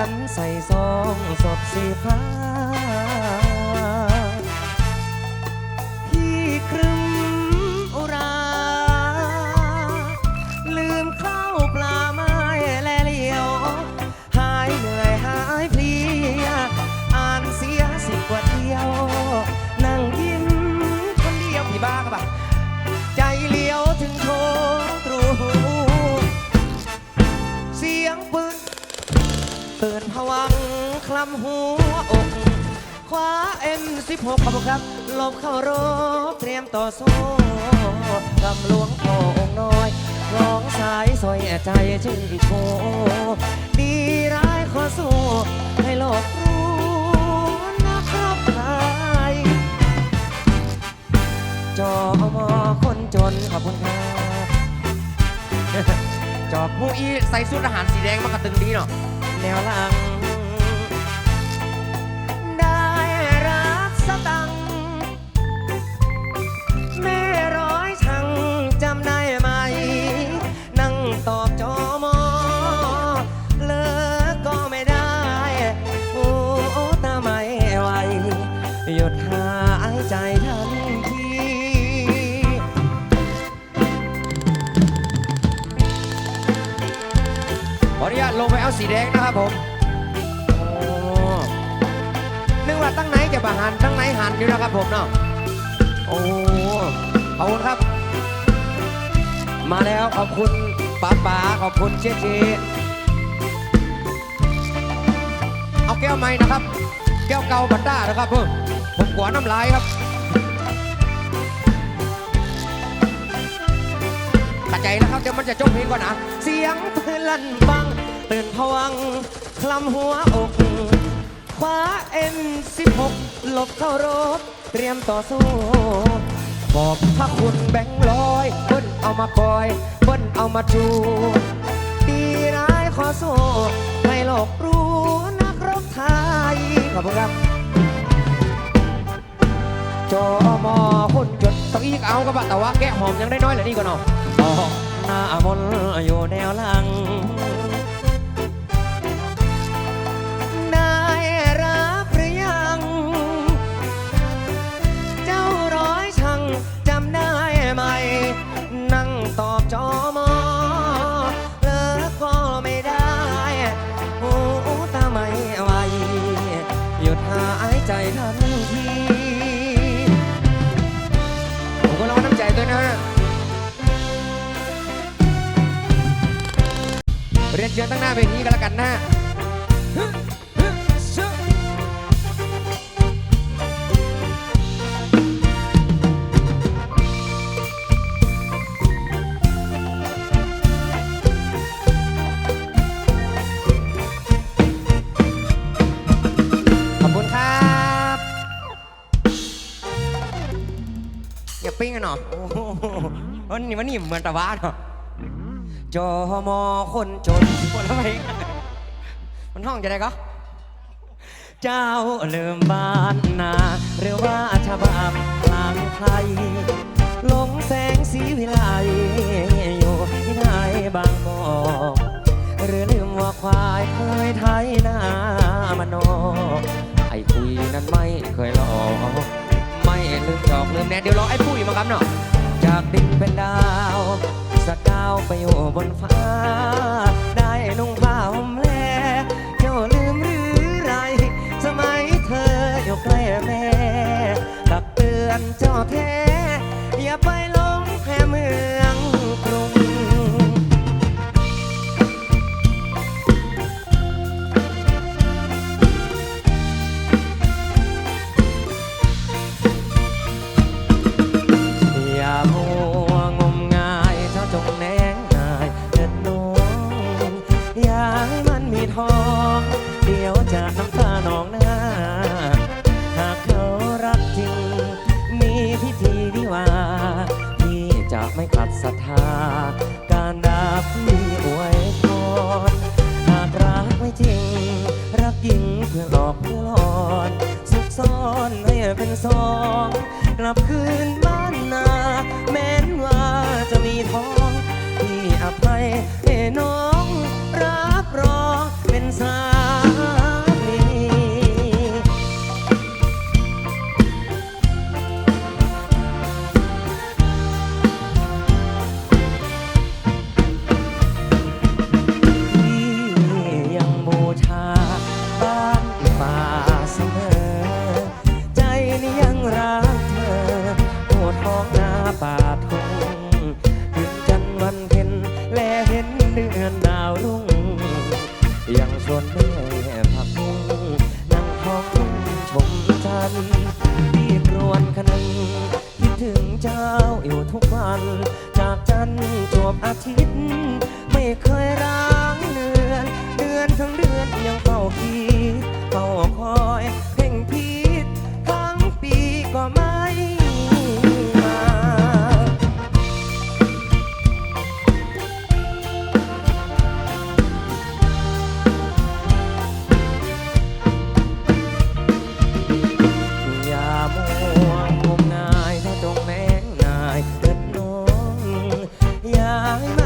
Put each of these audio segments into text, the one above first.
ันใส่ซองสดสีฟ้า ผวังคลำหัวอกคว้า M16 ขอบคุณครับหลบเข้ารบเตรียมต่อสู้กำหลวงพ่อองค์น้อยร้องสายซอยใจชื่นโชดีร้ายขอสู้ให้โลกรู้นะครับไทยจอมอคนจนขอบคุณครับจอบผู้อีใส่ชุดอาหารสีแดงมากระตึงดีเนาะ แนวหลัง ได้รับสตัง แม่ร้อยช่งจำได้ไหม นั่งตอบจอมอ เลิกก็ไม่ได้ โอ้ตาไม่ไหวหยุดหายใจทันทีขออนุญาตลงไปเอาสีแดง ครับผมโอ้นึกว่าตั้งไหนจะบาหันตั้งไหนหันอยู่นะครับผมเนาะโอ้ขอบคุณครับ มาแล้วขอบคุณป๋าป๋าขอบคุณเจ๊เจเอาแก้วใหม่นะครับ แก้วเก่าบันด้านะครับเพิ่มผมกลัวน้ำลายครับตัดใจแล้วครับเดี๋ยวมันจะจบเพลงก่อนนะ เสียงปืนลั่นบัง ตื่นผวังคลำหัวอกคว้า M16 หลบเข้ารบเตรียมต่อสู้ขอบพระคุณแบงค์ร้อยเบิ้นเอามาคอยเบิ้นเอามาชู ดีร้ายขอสู้ให้โลกรู้นักรบไทยขอบคุณครับจอมอหุ่นจดต้องอีกเอากระบะแต่ว่าแกะหอมยังได้น้อยเลือนี่ก่อนเนาะหน้ามนอยู่แนวหลัง เรียนเชิญตั้งหน้าเวทีกันแล้วกันนะฮะขอบคุณครับอย่าปิ้งกันหนอโอ้โหนนี้วันนี้เหมือนตะวาเนาะ จอมอคนจนหมดแล้วไปมันห้องจะได้ก็เจ้าลืมบ้านนาหรือว่าชาวบ้านทางไทยหลงแสงสีวิไลอยู่ที่ไหนบางกอกหรือลืมว่าควายเคยไทยนามานไอ้คุยนั้นไม่เคยหลอกไม่ลืมจอกลืมแน่เดี๋ยวรอไอ้ปุ้ยมาครับเนาะจากดินเป็นดาว สักดาวไปอยู่บนฟ้า ได้นุ่งผ้าห่มแลเจ้าลืมหรือไรสมัยเธออยู่ใกล้แม่ตักเตือนเจ้าแท้ อย่าไปหลงแพ้เมือง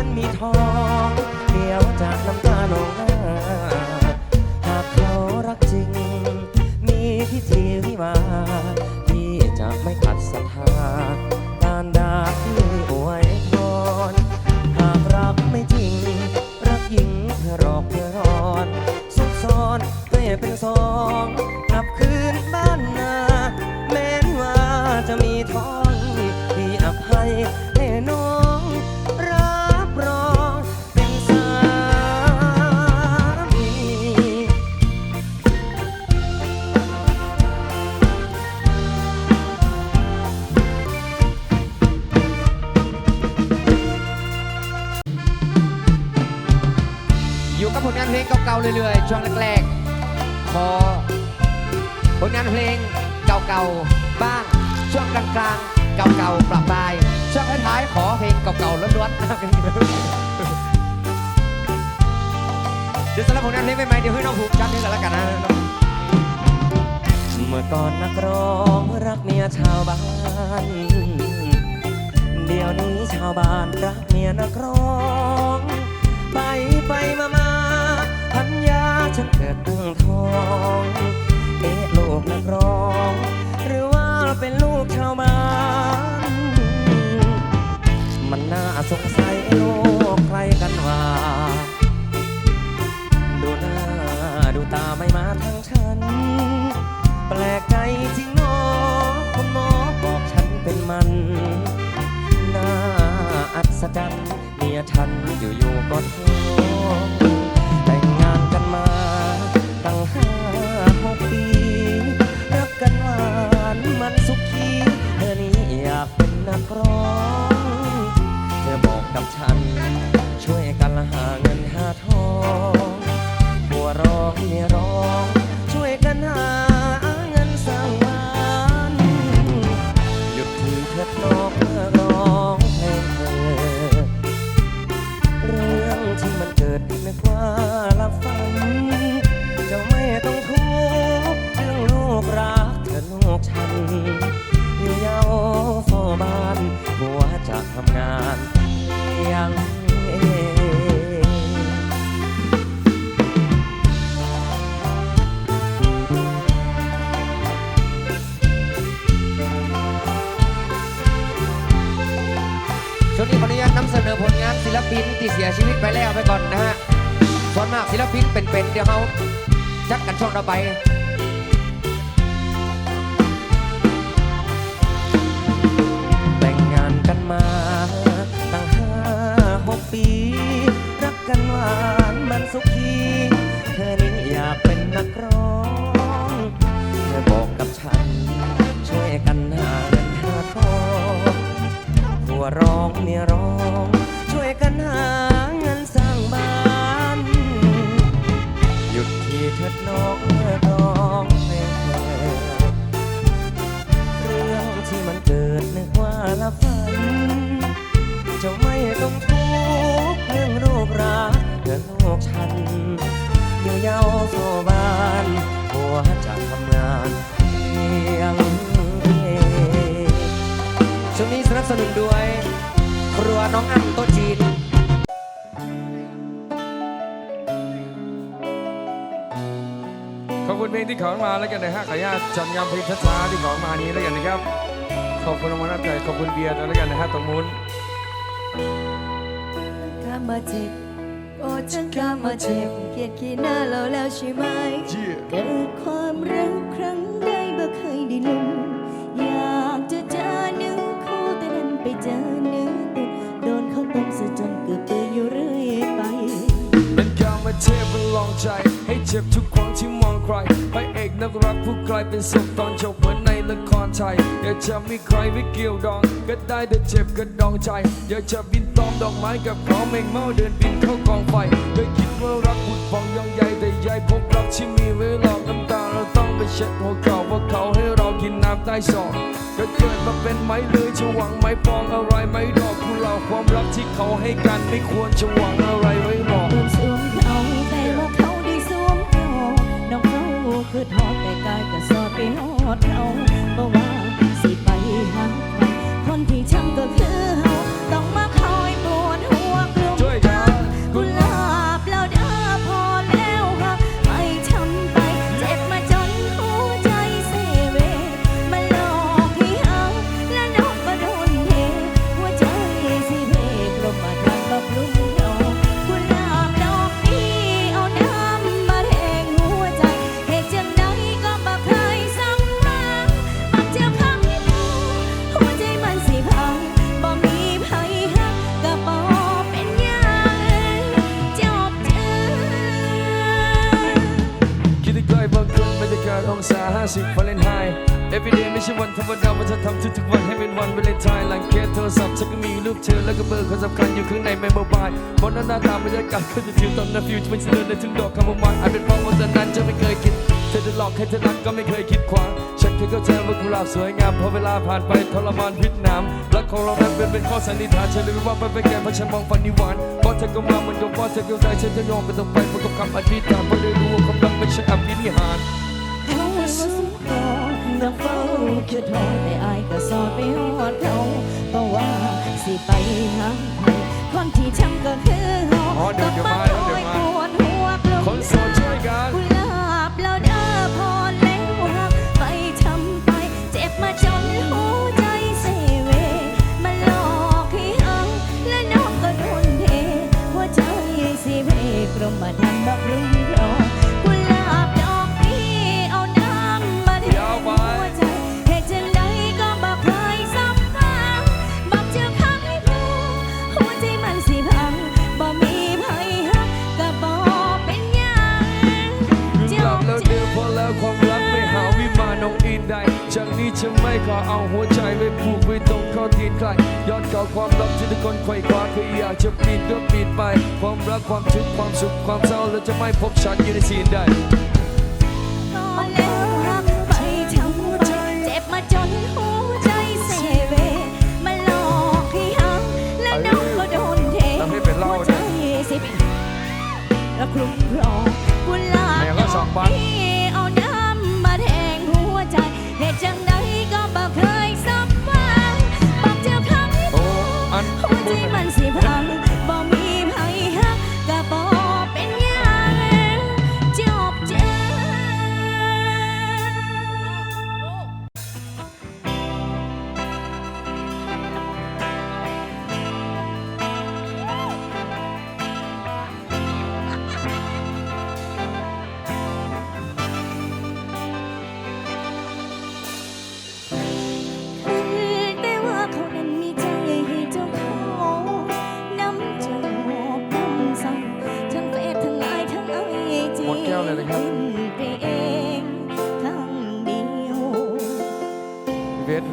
มันมีทองเดียวจากน้ำตาหนองหน้าหากเขารักจริง มีพิธีวิวาที่จะไม่ขัดศรัทธาการด่าที่อวยพร เรื่อยๆ ช่วงแรกๆ ขอผลงานเพลงเก่าๆ บ้าง ช่วงกลางๆ เก่าๆ ปรับปลาย ช่วงท้ายๆ ขอเพลงเก่าๆ ล้วนๆนะครับเดี๋ยวสำหรับผลงานเพลงใหม่ๆเดี๋ยวให้น้องภูมิจัดให้กันแล้วกันนะเมื่อก่อนนักร้องรักเมียชาวบ้าน เดี๋ยวนี้ชาวบ้านรักเมียนักร้อง ไปไปมา ฉันเกิดตั้งท้องเอ๊ะลูกนักร้อง หรือว่าเป็นลูกชาวบ้าน มันน่าสงสัยโลกใครกันว่า ดูหน้าดูตาไม่มาทางฉัน แปลกใจจริงเนาะคุณหมอบอกฉันเป็นมันน่าอัศจรรย์เมียฉันอยู่ๆก็ท้ ช่วงนี้ขออนุญาตนำเสนอผลงานศิลปินที่เสียชีวิตไปแล้วไปก่อนนะฮะส่วนมากศิลปินเป็นๆเดี๋ยวเขาจัดกันช่วงต่อไปแต่งงานกันมาตั้งห้าหกปี รักกันหวานมันสุขี เธอนี้อยากเป็นนักร้อง ร้องเมียร้อง ช่วยกันหาเงินสร้างบ้าน หยุดที่เถิดน้องเมื่อร้องเพลงเรื่องที่มันเกิดนึกว่าละฝัน จะไม่ต้องทุกข์เรื่องรู้ ช่วงนี้สนับสนุนด้วย ครัวน้องอังโตะจีน ขอบคุณเพลงที่ขอมาแล้วกันนะฮะขออนุญาตจำยำเพลงช้าๆที่ขอมานี้แล้วกันนะครับ ขอบคุณรางวัลน้ำใจขอบคุณเบียร์ด้วยแล้วกันนะฮะตรงนู้นกล้ามาเจ็บโอ้ฉันกล้ามาเจ็บเกลียดขี้หน้าเราแล้วใช่ไหมเกิดความรักครั้งใดบ่เคยได้ลุ้น เจอเนื้อติดโดนเขาต้มซะจนเกือบเปื่อยอยู่เรื่อยไป เป็นการมาเทพลองใจ ให้เจ็บทุกครั้งที่มองใครพระเอกนักรักผู้กลายเป็นศพตอนจบเหมือนในละครไทย อย่าจะมีใครไม่เกี่ยวดอง ก็ได้แต่เจ็บก็ดองใจ อย่าจะบิน ดอกไม้กับเขาเมงเมาเดินบินเข้ากองไฟเคยคิดว่ารักบุดฟองยองใหญ่แต่ใหญ่พบรักที่มีไว้หลอกน้ำตาเราต้องไปเช็ดหัวเข่าว่าเขาให้เรากินน้ำใต้ศอกก็เกิดมาเป็นไม้เลยจะหวังไม้ปองอะไรไม้ดอกคุณเราความรักที่เขาให้กันไม่ควรจะหวังอะไรไว้หรอกสวมเขาแต่ว่าเขาได้สวมเขาน้องเขาคือทอดแต่กายก็สอดไปหอดเขาเพราะว่าสิไปหาคนที่ช่างก็คือเขาต้องมา ก็มีรูปเธอแล้วก็เบอร์คนสำคัญอยู่ข้างในเมมโมบายบนนั้นหน้าตาบรรยากาศก็จะฟิวตอนนั้นฟิวจะเป็นเสนอในทุกดอกคำว่ามันอาจเป็นเพราะว่าตอนนั้นจะไม่เคยคิด เธอจะหลอกให้เธอรักก็ไม่เคยคิดขวางฉันเคยเข้าใจว่ากุหลาบสวยงามพอเวลาผ่านไปทรมานพิษน้ำรักของเรานั้นเป็นเป็นข้อสันนิษฐานฉันเลยว่ามันเป็นแก่เพราะฉันมองฝันนิวานเพราะเธอก็มาเหมือนกับว่าเธอเข้าใจฉันจะยอมไปต้องไปเพราะกับคำอธิษฐานเพราะได้รู้ว่าความรักไม่ใช่อภินิหารเขาว่าสุขก่อนน้ำเฝ้าคิดทอดแต่อายก็สอดไปหอ จะไม่ขอเอาหัวใจไปผูกไว้ตรงข้อตีนใครย้อนเก่าความรักที่ทุกคนไขว่คว้าเคยอยากจะปีนก็ปีนไป ความรักความทุกข์ความสุขความเศร้าแล้วจะไม่พบฉันอยู่ในซีนใดนอนแล้วหักไปช้ำไปเจ็บมาจนหัวใจเสเวมาหลอกให้หักและน้องก็โดนเททำให้เป็นเหล้าหัวเนี่ใจยสิแล้วคลุ้มครองกุหลาบแม่ก็สองบา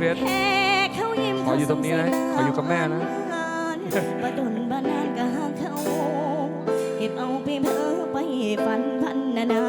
เวทเวทแค่เขายิ้มขออยู่ตรงนี้นะ ขออยู่กับแม่นะบาดนบานานก็หาเขา เก็บเอาไปเพ้อไปฝันพันนานา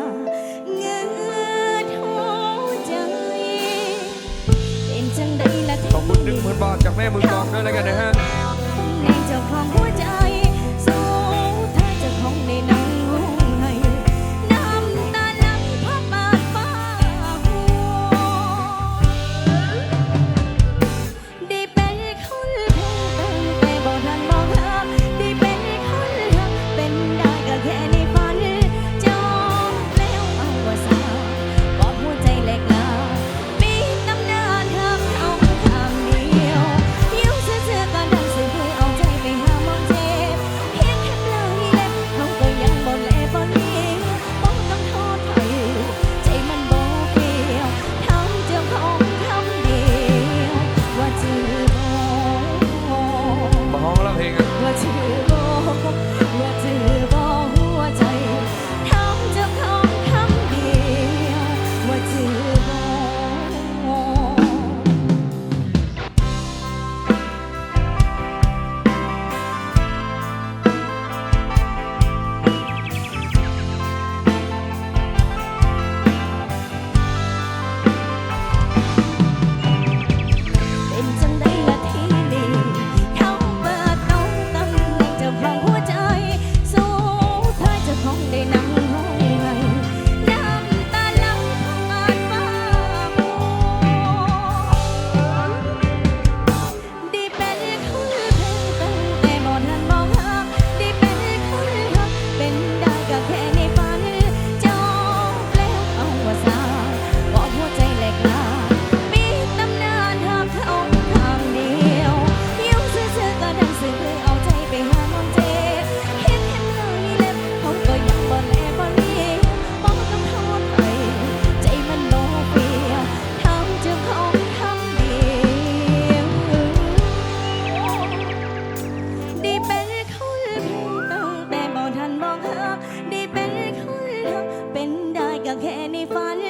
ในฝัน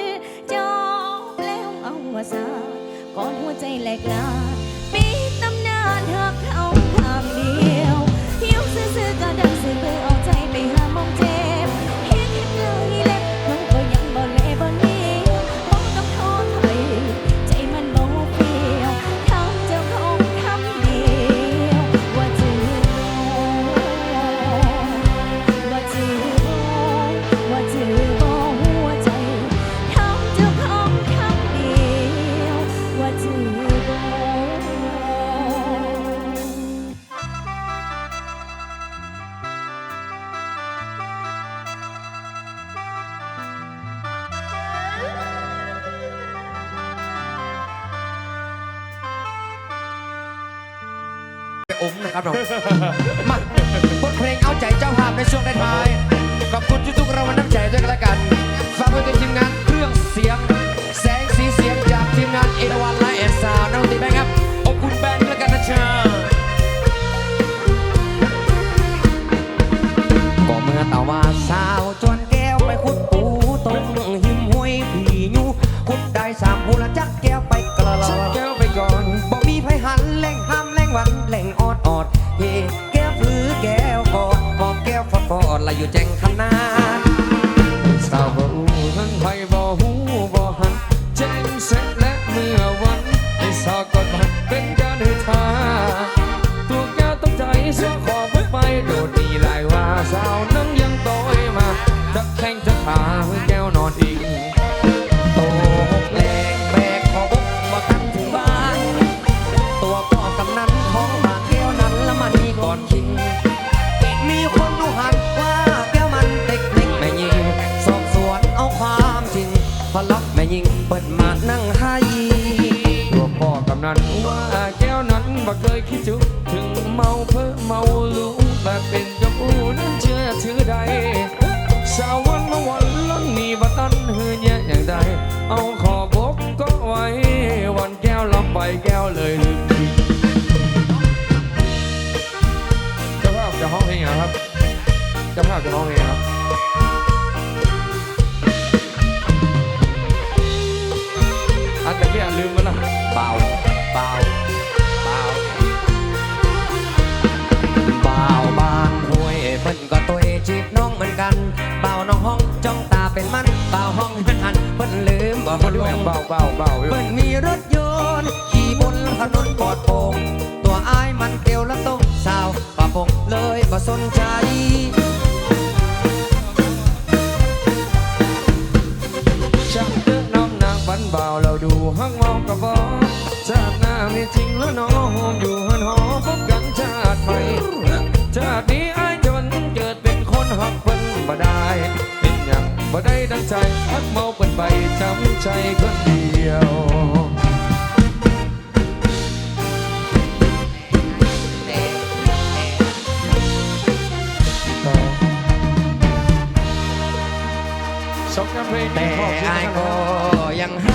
จองแล้วเอาวาสาก่อนหัวใจแหลกลาปีตำนานหักเขาทำเดียวยิ้มซื้อๆก็ดังซื้อไปออก มนะครับมาบทเพลงเอาใจเจ้าภาพในช่วงท้ายๆขอบคุณทุกๆรางวัลน้ำใจด้วยกันละกันฝากไว้กับทีมงานเครื่องเสียง แสงสีเสียงจากทีมงานเอราวันไล เลยลืมคิดเจ้าภาพจะห้องเพลงเหรอครับเจ้าภาพจะห้องเพลงเหรอครับอันตะกี้ลืมไปละเบาเบาเบาเบาบ้านห้วยเพิ่นก็ตัวเอจีบน้องเหมือนกันเบาน้องห้องจ้องตาเป็นมันเบาห้องหันหันเพิ่นลืมบ่คเพิ่นนดูลแม่งงเบาเบาเบาอยู่เพิ่นมีรถยนต์ขี่บน ถนนปอดโป่งตัวอ้ายมันเกลียวและตกสาวป่าปงเลยบ่สนใจช่างเดินน้ำนางบันเบาเราดูห้างมองกับบอกชาติหน้ามีจริงแล้วน้องโฮมอยู่หันหอพบกันชาติใหม่ชาตินี้ไอ้ายจนเกิดเป็นคนหักเพิ่นบ่ได้เป็นอย่างบ่ได้ดังใจฮักเมาเปินไปจำใจคนเดียว แต่ขอบคุณอ้ายก็ยังหา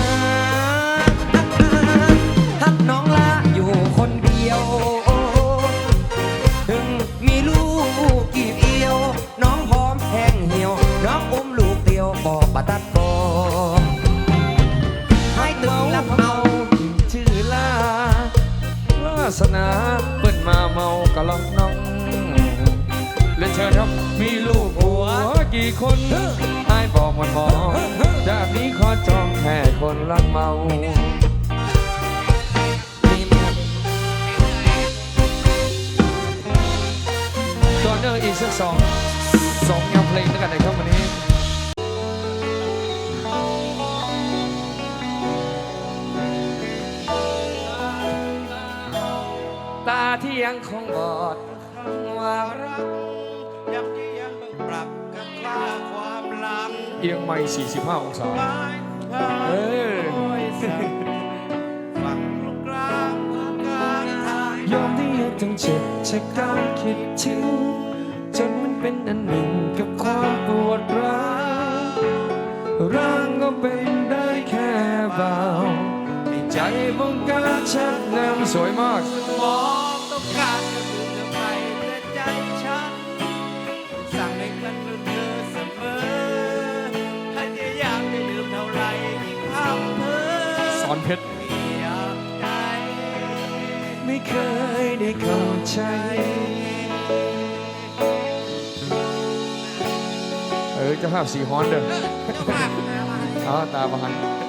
เอียงไม่ 45 องศาไม้พาเออโอยสั่งฝังลูกกลางกลางทางยอมที่ต้องเจ็บจากการคิดถึง จนมันเป็นอันหนึ่งกับความปวดร้าวร่างก็เป็นได้แค่เบาใจบงการชักนำสวยมากมองต้องการ อสอนเพชรเมียใจไม่เคยได้เข้าใจเออเจะภาพสีฮ้อนเด้อเอาตาบหัน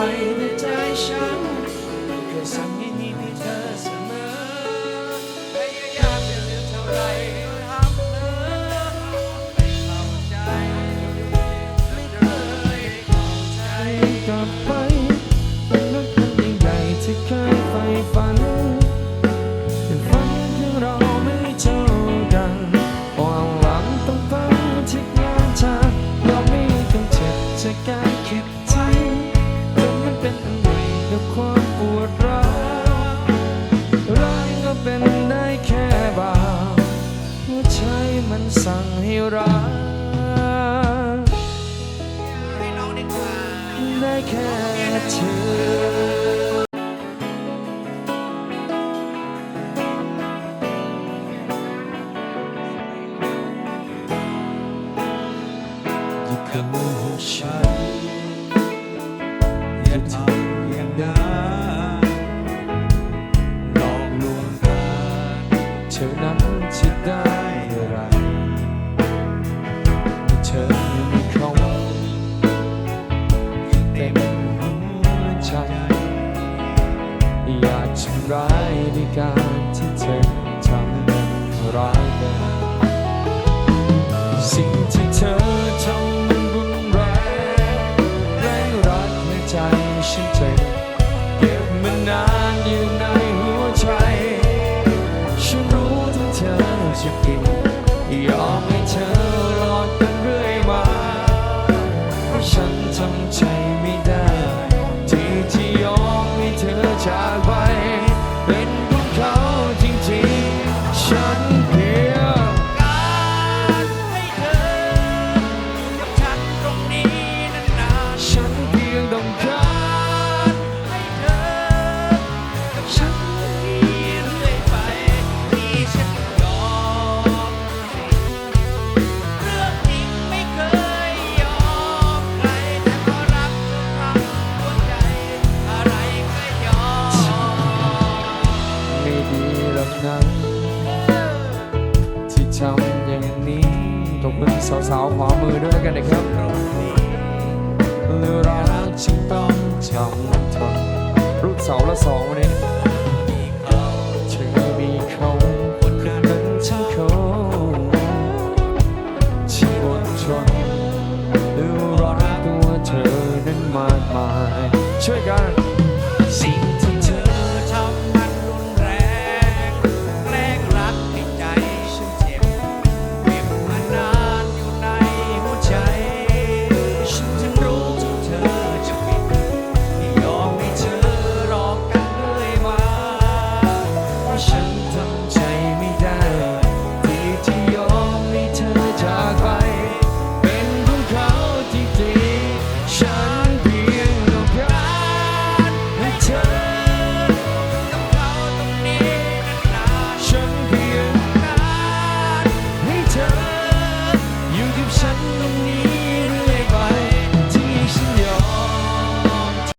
wine. สั่งให้รักได้แค่เธอคำของฉัน